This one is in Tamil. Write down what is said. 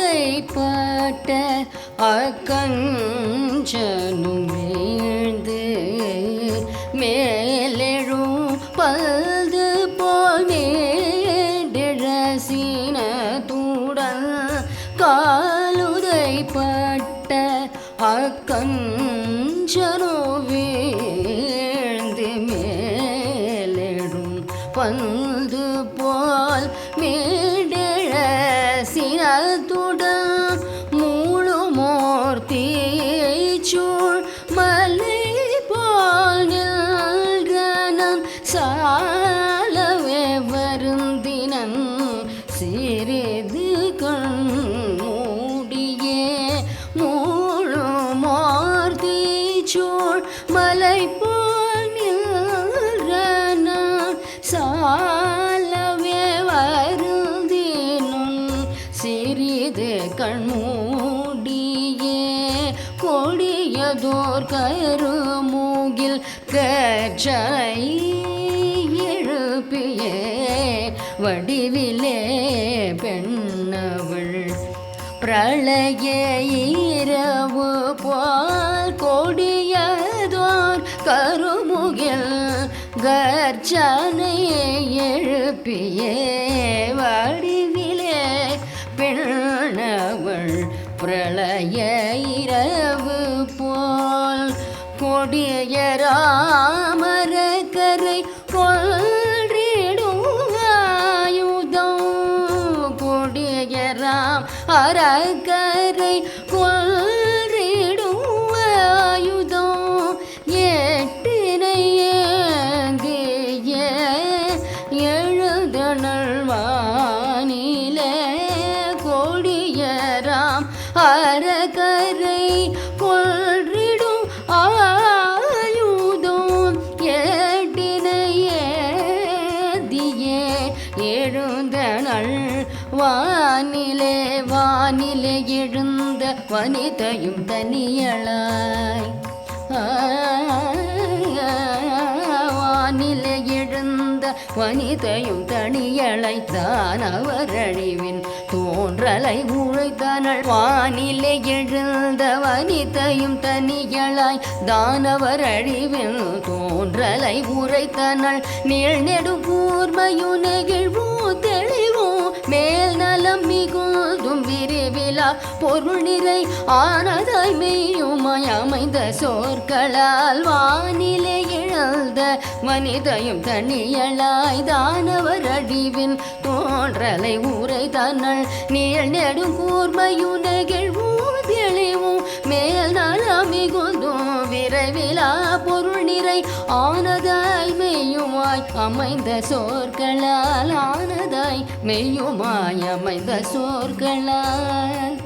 காலுதைப்பட்ட அக்கஞ்சனும் வீழ்ந்து மேலெழும் பல்து போல் மேடிழசினத்துடன் காலுதைப்பட்ட அக்கஞ்சனோ வீழ்ந்து மேலெழும் பந்து போல் மேடிழ சினத்துடன் மூழுமோர்த்தீச்சூழ் மலை போல் நில்கனன் சாலவே வருந்தினன் சிறிது கண் மூடியே மலை போல் கொடியதோர் கருமூகில் கற்றை எழுப்பியே. வடிவிலே பெண்ணவள் பிரளய இரவு போல் கொடியதோர் கருமுகில் கர்ச்சனை எழுப்பியே. வடி பிரளய இரவு போல் கொடிய ராமரக்கரை கொன்றிடும் ஆயுதம் கொடிய ராம் அரக்கரை கொன்றிடும் ஆயுதம் எட்டினை ஏந்திய எழுதனள் உயிரை கொள்றிடும் ஆயுதம் எட்டினையே எழுந்த நல் வானிலே வானிலே எழுந்த வனிதையும் தனியளாய். வானிலே எழுந்த வனிதையும் தனியலை தானவரழிவின் தோன்றலை உழைத்தனள் வானிலை எழுந்த வனிதையும் தனியளாய் தானவர் அழிவில் தோன்றலை உரைத்தனள் நீள் நெடு கூர்மையு நெகிழ்வோ தெளிவோ மேல் நலம் மிகுந்தும் விரிவிலா பொருள் நிறை ஆனதாய் மெய்யுமாய் அமைந்த சோர்களால் வானிலை இழந்த மனிதையும் தனியலாய் தானவர் அழிவின் தோன்றலை ஊரை தன்னள் நீள் நெடும் கூர்மையும் நெகிழ்வும் மேல் நலம் மிகுந்தும் விரைவிலா பொருள் நிறை. ஆனதாய் மெய்யுமாய் அமைந்த சோர்களால். ஆனதாய் மெய்யுமாய் அமைந்த சோர்களால்.